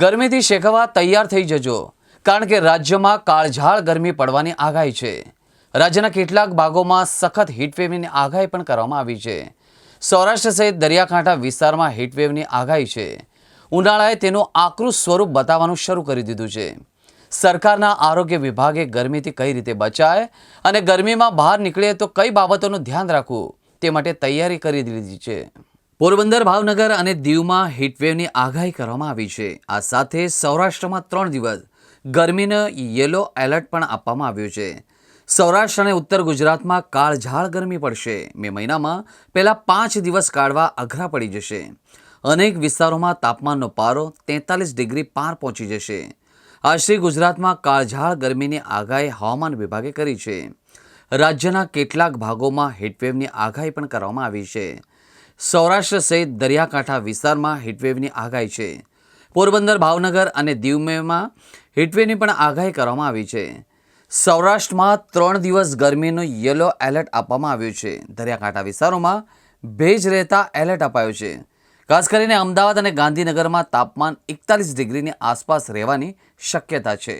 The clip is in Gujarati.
ગરમીથી શેકવા તૈયાર થઈ જજો, કારણ કે રાજ્યમાં કાળઝાળ ગરમી પડવાની આગાહી છે. રાજ્યના કેટલાક ભાગોમાં સખત હીટવેવની આગાહી પણ કરવામાં આવી છે. સૌરાષ્ટ્ર સહિત દરિયાકાંઠા વિસ્તારમાં હીટવેવની આગાહી છે. ઉનાળાએ તેનું આકરું સ્વરૂપ બતાવવાનું શરૂ કરી દીધું છે. સરકારના આરોગ્ય વિભાગે ગરમીથી કઈ રીતે બચાય અને ગરમીમાં બહાર નીકળે તો કઈ બાબતોનું ધ્યાન રાખવું તે માટે તૈયારી કરી દીધી છે. પોરબંદર, ભાવનગર અને દીવમાં હીટવેવની આગાહી કરવામાં આવી છે. આ સાથે સૌરાષ્ટ્રમાં ત્રણ દિવસ ગરમીનો યલો એલર્ટ પણ આપવામાં આવ્યું છે. સૌરાષ્ટ્ર અને ઉત્તર ગુજરાતમાં કાળઝાળ ગરમી પડશે. મે મહિનામાં પહેલાં પાંચ દિવસ કાઢવા અઘરા પડી જશે. અનેક વિસ્તારોમાં તાપમાનનો પારો તેતાલીસ ડિગ્રી પાર પહોંચી જશે. આશ્રી ગુજરાતમાં કાળઝાળ ગરમીની આગાહી હવામાન વિભાગે કરી છે. રાજ્યના કેટલાક ભાગોમાં હીટવેવની આગાહી પણ કરવામાં આવી છે. સૌરાષ્ટ્ર સહિત દરિયાકાંઠા વિસ્તારમાં હીટવેવની આગાહી છે. પોરબંદર, ભાવનગર અને દીવમાં હીટવેવની પણ આગાહી કરવામાં આવી છે. સૌરાષ્ટ્રમાં ત્રણ દિવસ ગરમીનું યલો એલર્ટ આપવામાં આવ્યું છે. દરિયાકાંઠા વિસ્તારોમાં ભેજ રહેતા એલર્ટ અપાયો છે. ખાસ કરીને અમદાવાદ અને ગાંધીનગરમાં તાપમાન એકતાલીસ ડિગ્રીની આસપાસ રહેવાની શક્યતા છે.